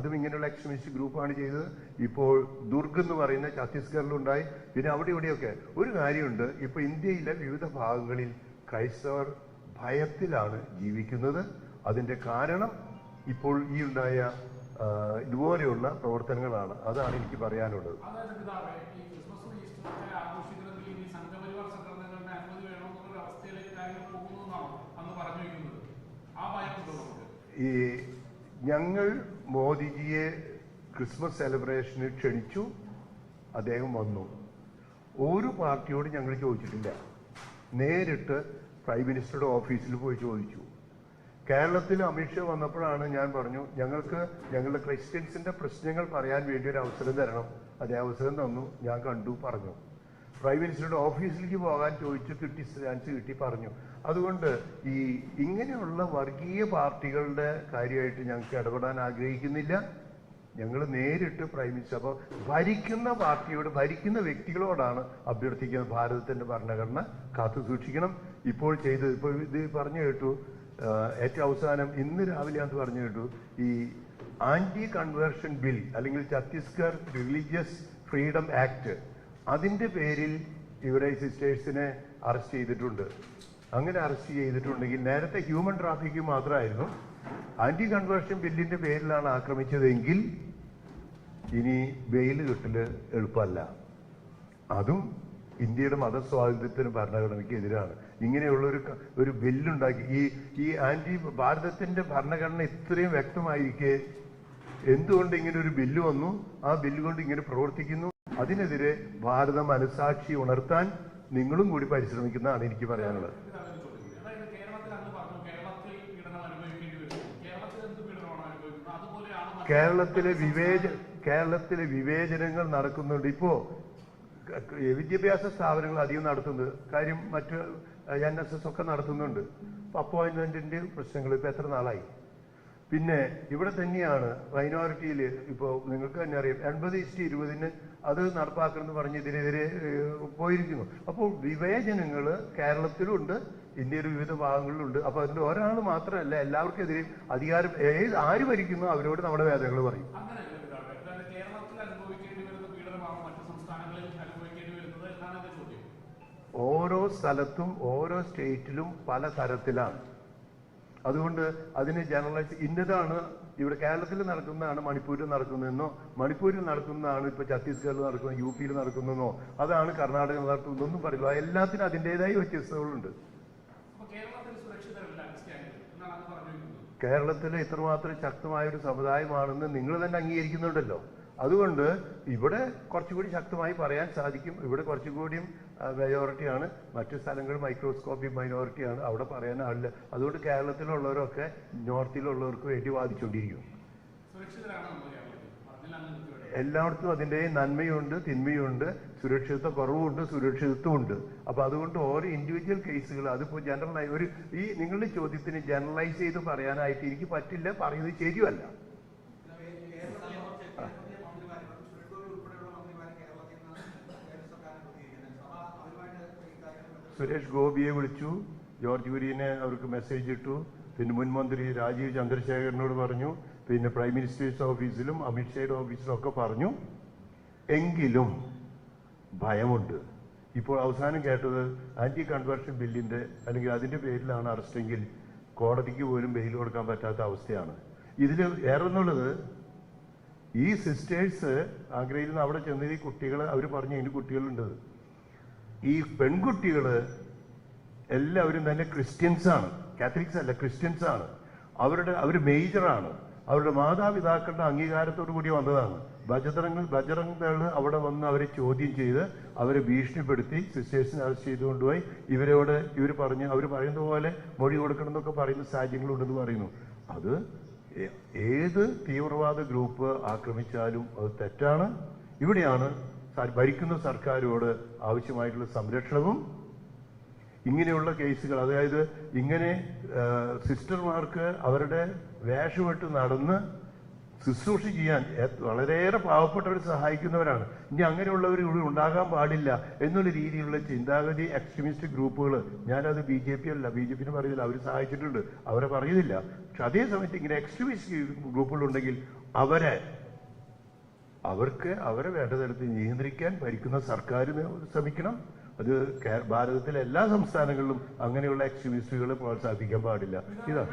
അതും ഇങ്ങനെയുള്ള എക്സ്ട്രീമിസ്റ്റ് ഗ്രൂപ്പാണ് ചെയ്തത്. ഇപ്പോൾ ദുർഗ് എന്ന് പറയുന്ന ഛത്തീസ്ഗഡിലുണ്ടായി പിന്നെ അവിടെ ഇവിടെയൊക്കെ ഒരു കാര്യമുണ്ട്. ഇപ്പോൾ ഇന്ത്യയിലെ വിവിധ ഭാഗങ്ങളിൽ ക്രൈസ്തവർ ഭയത്തിലാണ് ജീവിക്കുന്നത്. അതിന്റെ കാരണം ഇപ്പോൾ ഈ ഉണ്ടായ ഇതുപോലെയുള്ള പ്രവർത്തനങ്ങളാണ്. അതാണ് എനിക്ക് പറയാനുള്ളത്. ഈ ഞങ്ങൾ മോദിജിയെ ക്രിസ്മസ് സെലിബ്രേഷന് ക്ഷണിച്ചു. അദ്ദേഹം വന്നു. ഒരു പാർട്ടിയോട് ഞങ്ങൾ ചോദിച്ചിട്ടില്ല. നേരിട്ട് പ്രൈം മിനിസ്റ്ററുടെ ഓഫീസിൽ പോയി ചോദിച്ചു. കേരളത്തിൽ അമിത്ഷാ വന്നപ്പോഴാണ് ഞാൻ പറഞ്ഞു ഞങ്ങൾക്ക് ഞങ്ങളുടെ ക്രിസ്ത്യൻസിന്റെ പ്രശ്നങ്ങൾ പറയാൻ വേണ്ടി ഒരു അവസരം തരണം. അതേ അവസരം തന്നു. ഞാൻ കണ്ടു പറഞ്ഞു. പ്രൈം മിനിസ്റ്ററുടെ ഓഫീസിലേക്ക് പോകാൻ ചോദിച്ചു കിട്ടി ചാൻസ് കിട്ടി പറഞ്ഞു. അതുകൊണ്ട് ഈ ഇങ്ങനെയുള്ള വർഗീയ പാർട്ടികളുടെ കാര്യമായിട്ട് ഞങ്ങൾക്ക് ഇടപെടാൻ ആഗ്രഹിക്കുന്നില്ല. ഞങ്ങൾ നേരിട്ട് പ്രൈം മിനിസ്റ്റർ അപ്പോൾ ഭരിക്കുന്ന പാർട്ടിയോട് ഭരിക്കുന്ന വ്യക്തികളോടാണ് അഭ്യർത്ഥിക്കുന്നത് ഭാരതത്തിന്റെ ഭരണഘടന കാത്തു സൂക്ഷിക്കണം. ഇപ്പോൾ ചെയ്ത് ഇപ്പോൾ ഇത് പറഞ്ഞു കേട്ടു ഏറ്റവും അവസാനം ഇന്ന് രാവിലെ അത് പറഞ്ഞു കേട്ടു. ഈ ആന്റി കൺവേർഷൻ ബിൽ അല്ലെങ്കിൽ ഛത്തീസ്ഗഡ് റിലീജിയസ് ഫ്രീഡം ആക്ട് അതിന്റെ പേരിൽ ഇവരെ സിസ്റ്റേഴ്സിനെ അറസ്റ്റ് ചെയ്തിട്ടുണ്ട്. അങ്ങനെ അറസ്റ്റ് ചെയ്തിട്ടുണ്ടെങ്കിൽ നേരത്തെ ഹ്യൂമൻ ട്രാഫിക്കിംഗ് മാത്രമായിരുന്നു. ആന്റി കൺവേർഷൻ ബില്ലിന്റെ പേരിലാണ് ആക്രമിച്ചതെങ്കിൽ ഇനി ബെയിൽ കിട്ടൽ എളുപ്പമല്ല. അതും ഇന്ത്യയുടെ മതസ്വാതന്ത്ര്യത്തിന് ഭരണഘടനയ്ക്ക് എതിരാണ് ഇങ്ങനെയുള്ള ഒരു ഒരു ബില്ലുണ്ടാക്കി ഈ ഈ ആന്റി ഭാരതത്തിന്റെ ഭരണഘടന ഇത്രയും വ്യക്തമായിരിക്കെ എന്തുകൊണ്ട് ഇങ്ങനെ ഒരു ബില്ല് വന്നു? ആ ബില്ല് കൊണ്ട് ഇങ്ങനെ പ്രവർത്തിക്കുന്നു? അതിനെതിരെ ഭാരതം മനസാക്ഷി ഉണർത്താൻ നിങ്ങളും കൂടി പരിശ്രമിക്കുന്നതാണ് എനിക്ക് പറയാനുള്ളത്. കേരളത്തിലെ വിവേച കേരളത്തിലെ വിവേചനങ്ങൾ നടക്കുന്നുണ്ട്. ഇപ്പോ വിദ്യാഭ്യാസ സ്ഥാപനങ്ങൾ അധികം നടത്തുന്നത് കാര്യം മറ്റ് എൻ എസ് എസ് ഒക്കെ നടത്തുന്നുണ്ട്. അപ്പോയിന്റ്മെന്റിന്റെ പ്രശ്നങ്ങൾ ഇപ്പൊ എത്ര നാളായി? പിന്നെ ഇവിടെ തന്നെയാണ് മൈനോറിറ്റിയിൽ ഇപ്പോൾ നിങ്ങൾക്ക് തന്നെ അറിയാം എൺപത് ഇസ്റ്റ് ഇരുപതിന് അത് നടപ്പാക്കണമെന്ന് പറഞ്ഞ് ഇതിനെതിരെ പോയിരിക്കുന്നു. അപ്പോൾ വിവേചനങ്ങൾ കേരളത്തിലുണ്ട് ഇന്ത്യയുടെ വിവിധ ഭാഗങ്ങളിലുണ്ട്. അപ്പോൾ അതിന്റെ ഒരാൾ മാത്രമല്ല എല്ലാവർക്കും എതിരെ അധികാരം ഏത് ആര് ഭരിക്കുന്നു അവരോട് നമ്മുടെ വേദനകൾ പറയും. ഓരോ സ്ഥലത്തും ഓരോ സ്റ്റേറ്റിലും പല തരത്തിലാണ് അതുകൊണ്ട് അതിനെ ജനറലൈസ് ഇന്നതാണ് ഇവിടെ കേരളത്തിൽ നടക്കുന്നതാണ് മണിപ്പൂരിൽ നടക്കുന്നതെന്നോ മണിപ്പൂരിൽ നടക്കുന്നതാണ് ഇപ്പൊ ഛത്തീസ്ഗഡിൽ നടക്കുന്നത് യു പിയിൽ നടക്കുന്നതെന്നോ അതാണ് കർണാടക നടക്കുന്നതെന്നും പറയില്ല എല്ലാത്തിനും അതിന്റെതായ വ്യത്യസ്തതകളുണ്ട് കേരളത്തിൽ ഇത്രമാത്രം ശക്തമായ ഒരു സമുദായമാണെന്ന് നിങ്ങൾ തന്നെ അംഗീകരിക്കുന്നുണ്ടല്ലോ. അതുകൊണ്ട് ഇവിടെ കുറച്ചുകൂടി ശക്തമായി പറയാൻ സാധിക്കും. ഇവിടെ കുറച്ചുകൂടിയും മെജോറിറ്റിയാണ് മറ്റു സ്ഥലങ്ങൾ മൈക്രോസ്കോപ്പിക് മൈനോറിറ്റിയാണ് അവിടെ പറയാനാവില്ല അതുകൊണ്ട് കേരളത്തിലുള്ളവരൊക്കെ നോർത്തിലുള്ളവർക്ക് വേണ്ടി വാദിച്ചുകൊണ്ടിരിക്കും എല്ലായിടത്തും അതിന്റെ നന്മയുണ്ട് തിന്മയുണ്ട് സുരക്ഷിതത്വ കുറവുണ്ട് സുരക്ഷിതത്വമുണ്ട് അപ്പോൾ അതുകൊണ്ട് ഓരോ ഇൻഡിവിജ്വൽ കേസുകൾ അതിപ്പോൾ ജനറലായി ഒരു ഈ നിങ്ങളുടെ ചോദ്യത്തിന് ജനറലൈസ് ചെയ്ത് പറയാനായിട്ട് എനിക്ക് പറ്റില്ല പറയുന്നത് ശരിയല്ല. സുരേഷ് ഗോപിയെ വിളിച്ചു. ജോർജ് കുര്യനെ അവർക്ക് മെസ്സേജ് ഇട്ടു. പിന്നെ മുൻ മന്ത്രി രാജീവ് ചന്ദ്രശേഖരനോട് പറഞ്ഞു. പിന്നെ പ്രൈം മിനിസ്റ്റേഴ്സ് ഓഫീസിലും അമിത്ഷായുടെ ഓഫീസിലും ഒക്കെ പറഞ്ഞു. എങ്കിലും ഭയമുണ്ട്. ഇപ്പോൾ അവസാനം കേട്ടത് ആന്റി കൺവേർഷൻ ബില്ലിന്റെ അല്ലെങ്കിൽ അതിന്റെ പേരിലാണ് അറസ്റ്റെങ്കിൽ കോടതിക്ക് പോലും ബെയിൽ കൊടുക്കാൻ പറ്റാത്ത അവസ്ഥയാണ്. ഇതിൽ വേറെ എന്നുള്ളത് ഈ സിസ്റ്റേഴ്സ് ആഗ്രയിൽ നിന്ന് അവിടെ ചെന്നത് ഈ കുട്ടികൾ അവർ പറഞ്ഞു അതിന് കുട്ടികളുണ്ട്. ഈ പെൺകുട്ടികൾ എല്ലാവരും തന്നെ ക്രിസ്ത്യൻസ് ആണ്. കാത്തലിക്സ് അല്ല ക്രിസ്ത്യൻസ് ആണ്. അവരുടെ അവർ മേജറാണ് അവരുടെ മാതാപിതാക്കളുടെ അംഗീകാരത്തോടു കൂടി വന്നതാണ്. ബജറങ്ങൾ ബജറംഗകൾ അവിടെ വന്ന് അവരെ ചോദ്യം ചെയ്ത് അവരെ ഭീഷണിപ്പെടുത്തി സിസ്റ്റേഴ്സിനെ അറസ്റ്റ് ചെയ്തുകൊണ്ടുപോയി ഇവരോട് ഇവർ പറഞ്ഞു അവർ പറയുന്ന പോലെ മൊഴി കൊടുക്കണം എന്നൊക്കെ പറയുന്ന സാഹചര്യങ്ങളുണ്ടെന്ന് പറയുന്നു. അത് ഏത് തീവ്രവാദ ഗ്രൂപ്പ് ആക്രമിച്ചാലും അത് തെറ്റാണ്. ഇവിടെയാണ് ഭരിക്കുന്ന സർക്കാരോട് ആവശ്യമായിട്ടുള്ള സംരക്ഷണവും ഇങ്ങനെയുള്ള കേസുകൾ അതായത് ഇങ്ങനെ സിസ്റ്റർമാർക്ക് അവരുടെ വേഷമിട്ട് നടന്ന് ശുശ്രൂഷ ചെയ്യാൻ വളരെയേറെ പാവപ്പെട്ടവർ സഹായിക്കുന്നവരാണ്. ഇനി അങ്ങനെയുള്ളവർ ഇവിടെ ഉണ്ടാകാൻ പാടില്ല എന്നുള്ള രീതിയിലുള്ള ചിന്താഗതി എക്സ്ട്രീമിസ്റ്റ് ഗ്രൂപ്പുകൾ ഞാനത് ബി ജെ പി അല്ല ബി ജെ പിന് പറയുന്നില്ല അവർ സഹായിച്ചിട്ടുണ്ട് അവരെ പറയുന്നില്ല. പക്ഷെ അതേ സമയത്ത് ഇങ്ങനെ എക്സ്ട്രീമിസ്റ്റ് ഗ്രൂപ്പുകളുണ്ടെങ്കിൽ അവരെ അവർക്ക് അവരെ വേണ്ട തരത്തിൽ നിയന്ത്രിക്കാൻ ഭരിക്കുന്ന സർക്കാർ ശ്രമിക്കണം. അത് ഭാരതത്തിലെ എല്ലാ സംസ്ഥാനങ്ങളിലും അങ്ങനെയുള്ള എക്സ്ട്രീമിസ്റ്റുകളെ പ്രോത്സാഹിപ്പിക്കാൻ പാടില്ല. ഇതാണ്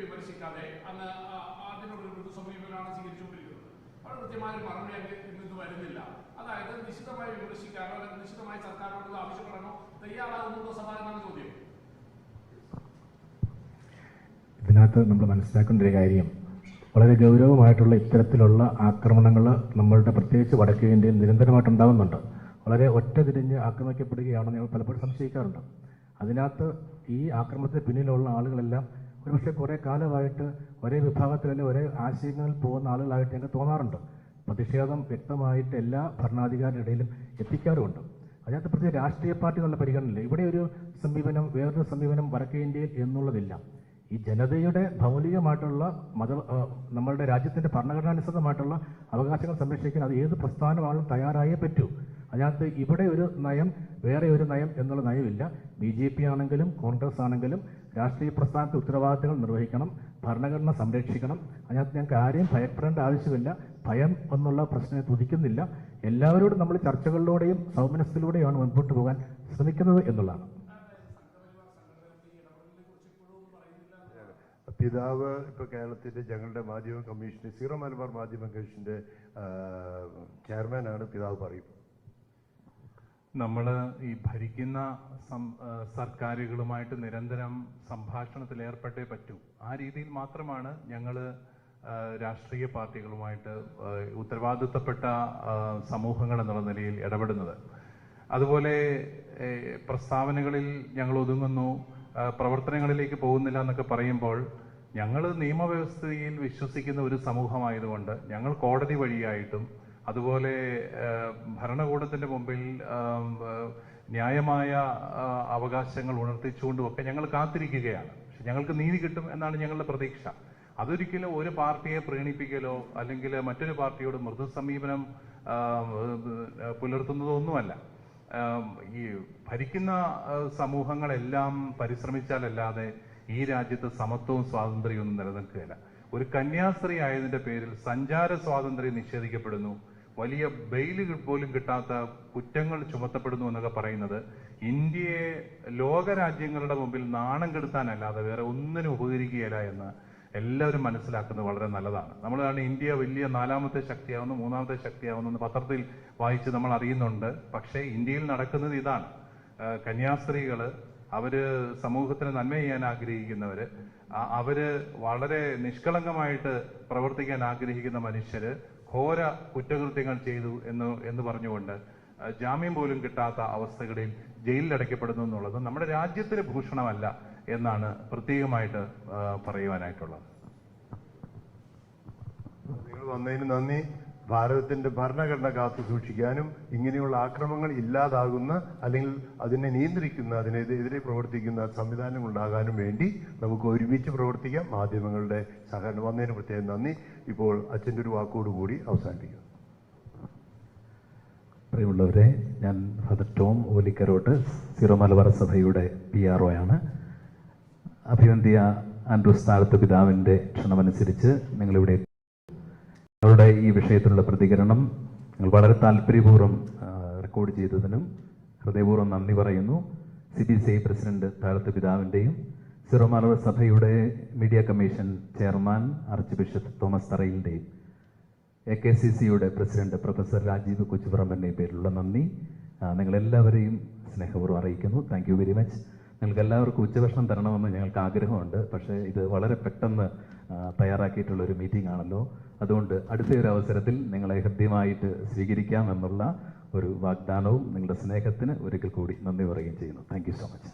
വിമർശിക്കാതെ അന്ന് വരുന്നില്ല. അതായത് നിശ്ചിതമായി വിമർശിക്കാനോ നിശ്ചിതമായി സർക്കാരിനോട് ആവശ്യപ്പെടാനോ തയ്യാറാകുന്നുണ്ടോ സഭ ചോദ്യം. ഇതിനകത്ത് നമ്മൾ മനസ്സിലാക്കേണ്ട ഒരു കാര്യം വളരെ ഗൗരവമായിട്ടുള്ള ഇത്തരത്തിലുള്ള ആക്രമണങ്ങൾ നമ്മളുടെ പ്രത്യേകിച്ച് വടക്കേ ഇന്ത്യയിൽ നിരന്തരമായിട്ട് ഉണ്ടാകുന്നുണ്ട് വളരെ ഒറ്റ തിരിഞ്ഞ് ആക്രമിക്കപ്പെടുകയാണെന്ന് ഞങ്ങൾ പലപ്പോഴും സംശയിക്കാറുണ്ട്. അതിനകത്ത് ഈ ആക്രമണത്തിന് പിന്നിലുള്ള ആളുകളെല്ലാം ഒരുപക്ഷെ കുറേ കാലമായിട്ട് ഒരേ വിഭാഗത്തിൽ അല്ലെങ്കിൽ ഒരേ ആശയങ്ങളിൽ പോകുന്ന ആളുകളായിട്ട് ഞങ്ങൾക്ക് തോന്നാറുണ്ട്. പ്രതിഷേധം വ്യക്തമായിട്ട് എല്ലാ ഭരണാധികാരിയുടെ ഇടയിലും എത്തിക്കാറുമുണ്ട്. അതിനകത്ത് പ്രത്യേക രാഷ്ട്രീയ പാർട്ടി എന്നുള്ള പരിഗണനയില്ല. ഇവിടെ ഒരു സമീപനം വേറൊരു സമീപനം വടക്കേ ഇന്ത്യയിൽ എന്നുള്ളതില്ല. ഈ ജനതയുടെ ഭൗതികമായിട്ടുള്ള മത നമ്മളുടെ രാജ്യത്തിന്റെ ഭരണഘടനാനുസൃതമായിട്ടുള്ള അവകാശങ്ങൾ സംരക്ഷിക്കാൻ അത് ഏത് പ്രസ്ഥാനമാണെങ്കിലും തയ്യാറായേ പറ്റൂ. അതിനകത്ത് ഇവിടെ ഒരു നയം വേറെ ഒരു നയം എന്നുള്ള നയമില്ല. ബി ജെ പി ആണെങ്കിലും കോൺഗ്രസ് ആണെങ്കിലും രാഷ്ട്രീയ പ്രസ്ഥാനത്തെ ഉത്തരവാദിത്തങ്ങൾ നിർവഹിക്കണം ഭരണഘടന സംരക്ഷിക്കണം. അതിനകത്ത് ഞങ്ങൾക്ക് ആരെയും ഭയപ്പെടേണ്ട ആവശ്യമില്ല. ഭയം എന്നുള്ള പ്രശ്നത്തെ തുതിക്കുന്നില്ല എല്ലാവരോടും നമ്മൾ ചർച്ചകളിലൂടെയും സൗമനസ്യത്തിലൂടെയാണ് മുൻപോട്ട് പോകാൻ ശ്രമിക്കുന്നത് എന്നുള്ളതാണ്. പിതാവ് ഇപ്പോൾ കേരളത്തിന്റെ ഞങ്ങളുടെ മാധ്യമ കമ്മീഷന്റെ സീറോ മലബാർ മാധ്യമ കമ്മീഷന്റെ ചെയർമാനാണ് പിതാവ് പറയും. നമ്മൾ ഈ ഭരിക്കുന്ന സർക്കാരുകളുമായിട്ട് നിരന്തരം സംഭാഷണത്തിൽ ഏർപ്പെട്ടേ പറ്റൂ. ആ രീതിയിൽ മാത്രമാണ് ഞങ്ങൾ രാഷ്ട്രീയ പാർട്ടികളുമായിട്ട് ഉത്തരവാദിത്തപ്പെട്ട സമൂഹങ്ങൾ എന്നുള്ള നിലയിൽ ഇടപെടുന്നത്. അതുപോലെ പ്രസ്താവനകളിൽ ഞങ്ങൾ ഒതുങ്ങുന്നു പ്രവർത്തനങ്ങളിലേക്ക് പോകുന്നില്ല എന്നൊക്കെ പറയുമ്പോൾ ഞങ്ങൾ നിയമവ്യവസ്ഥയിൽ വിശ്വസിക്കുന്ന ഒരു സമൂഹമായതുകൊണ്ട് ഞങ്ങൾ കോടതി വഴിയായിട്ടും അതുപോലെ ഭരണകൂടത്തിന്റെ മുമ്പിൽ ന്യായമായ അവകാശങ്ങൾ ഉണർത്തിച്ചുകൊണ്ടും ഒക്കെ ഞങ്ങൾ കാത്തിരിക്കുകയാണ്. പക്ഷെ ഞങ്ങൾക്ക് നീതി കിട്ടും എന്നാണ് ഞങ്ങളുടെ പ്രതീക്ഷ. അതൊരിക്കലും ഒരു പാർട്ടിയെ പ്രീണിപ്പിക്കലോ അല്ലെങ്കിൽ മറ്റൊരു പാർട്ടിയോട് മൃദു സമീപനം പുലർത്തുന്നതോ ഒന്നുമല്ല. ഈ ഭരിക്കുന്ന സമൂഹങ്ങളെല്ലാം പരിശ്രമിച്ചാലല്ലാതെ ഈ രാജ്യത്ത് സമത്വവും സ്വാതന്ത്ര്യവും നിലനിൽക്കുകയില്ല. ഒരു കന്യാസ്ത്രീ ആയതിന്റെ പേരിൽ സഞ്ചാര സ്വാതന്ത്ര്യം നിഷേധിക്കപ്പെടുന്നു. വലിയ ബെയിലുകൾ പോലും കിട്ടാത്ത കുറ്റങ്ങൾ ചുമത്തപ്പെടുന്നു എന്നൊക്കെ പറയുന്നത് ഇന്ത്യയെ ലോകരാജ്യങ്ങളുടെ മുമ്പിൽ നാണം കെടുത്താനല്ലാതെ വേറെ ഒന്നിനും ഉപകരിക്കുകയില്ല എന്ന് എല്ലാവരും മനസ്സിലാക്കുന്നത് വളരെ നല്ലതാണ്. നമ്മൾ നമ്മളാണ് ഇന്ത്യ വലിയ നാലാമത്തെ ശക്തിയാവുന്നു മൂന്നാമത്തെ ശക്തിയാവുന്നു എന്ന് പത്രത്തിൽ വായിച്ച് നമ്മൾ അറിയുന്നുണ്ട്. പക്ഷേ ഇന്ത്യയിൽ നടക്കുന്നത് ഇതാണ്. കന്യാസ്ത്രീകൾ അവർ സമൂഹത്തിന് നന്മ ചെയ്യാൻ ആഗ്രഹിക്കുന്നവര് അവർ വളരെ നിഷ്കളങ്കമായിട്ട് പ്രവർത്തിക്കാൻ ആഗ്രഹിക്കുന്ന മനുഷ്യര് ഘോര കുറ്റകൃത്യങ്ങൾ ചെയ്തു എന്ന് എന്ന് പറഞ്ഞുകൊണ്ട് ജാമ്യം പോലും കിട്ടാത്ത അവസ്ഥകളിൽ ജയിലിൽ അടയ്ക്കപ്പെടുന്നു എന്നുള്ളത് നമ്മുടെ രാജ്യത്തിന് ഭൂഷണമല്ല എന്നാണ് പ്രത്യേകമായിട്ട് പറയുവാനായിട്ടുള്ളത്. നിങ്ങൾ വന്നതിന് നന്ദി. ഭാരതത്തിന്റെ ഭരണഘടന കാത്തു സൂക്ഷിക്കാനും ഇങ്ങനെയുള്ള ആക്രമങ്ങൾ ഇല്ലാതാകുന്ന അല്ലെങ്കിൽ അതിനെ നിയന്ത്രിക്കുന്ന അതിനെതിരെ പ്രവർത്തിക്കുന്ന സംവിധാനം ഉണ്ടാകാനും വേണ്ടി നമുക്ക് ഒരുമിച്ച് പ്രവർത്തിക്കാം. മാധ്യമങ്ങളുടെ സഹകരണം വന്നതിന് പ്രത്യേകം നന്ദി. ഇപ്പോൾ അച്ഛന്റെ ഒരു വാക്കോടുകൂടി അവസാനിപ്പിക്കുന്നു. പ്രിയമുള്ളവരെ ഞാൻ ഫാദർ ടോം ഓലിക്കരോട്ട് സീറോ മലബാർ സഭയുടെ പി ആർ ഒ ആണ്. അഭിവന്ധ്യ ആൻഡ്രൂസ് താഴത്ത് പിതാവിന്റെ ക്ഷണമനുസരിച്ച് നിങ്ങളിവിടെ നിങ്ങളുടെ ഈ വിഷയത്തിലുള്ള പ്രതികരണം നിങ്ങൾ വളരെ താല്പര്യപൂർവം റെക്കോർഡ് ചെയ്തതിനും ഹൃദയപൂർവം നന്ദി പറയുന്നു. C B C I president Thazhath പിതാവിന്റെയും സിറോ മലബാർ സഭയുടെ media commission chairman archbishop Thomas തറയിലിന്റെയും A K C സിയുടെ പ്രസിഡന്റ് പ്രൊഫസർ രാജീവ് കൊച്ചുപറമ്പന്റെ പേരിലുള്ള നന്ദി. നിങ്ങളെല്ലാവരെയും സ്നേഹപൂർവം അറിയിക്കുന്നു. Thank you very much. നിങ്ങൾക്ക് എല്ലാവർക്കും ഉച്ചഭക്ഷണം തരണമെന്ന് ഞങ്ങൾക്ക് ആഗ്രഹമുണ്ട്. പക്ഷേ ഇത് വളരെ പെട്ടെന്ന് തയ്യാറാക്കിയിട്ടുള്ള ഒരു മീറ്റിംഗ് ആണല്ലോ അതുകൊണ്ട് അടുത്ത ഒരു അവസരത്തിൽ നിങ്ങളെ ഹൃദ്യമായിട്ട് സ്വീകരിക്കാം എന്നുള്ള ഒരു വാഗ്ദാനവും നിങ്ങളുടെ സ്നേഹത്തിന് ഒരിക്കൽ കൂടി നന്ദി പറയുകയും ചെയ്യുന്നു. Thank so much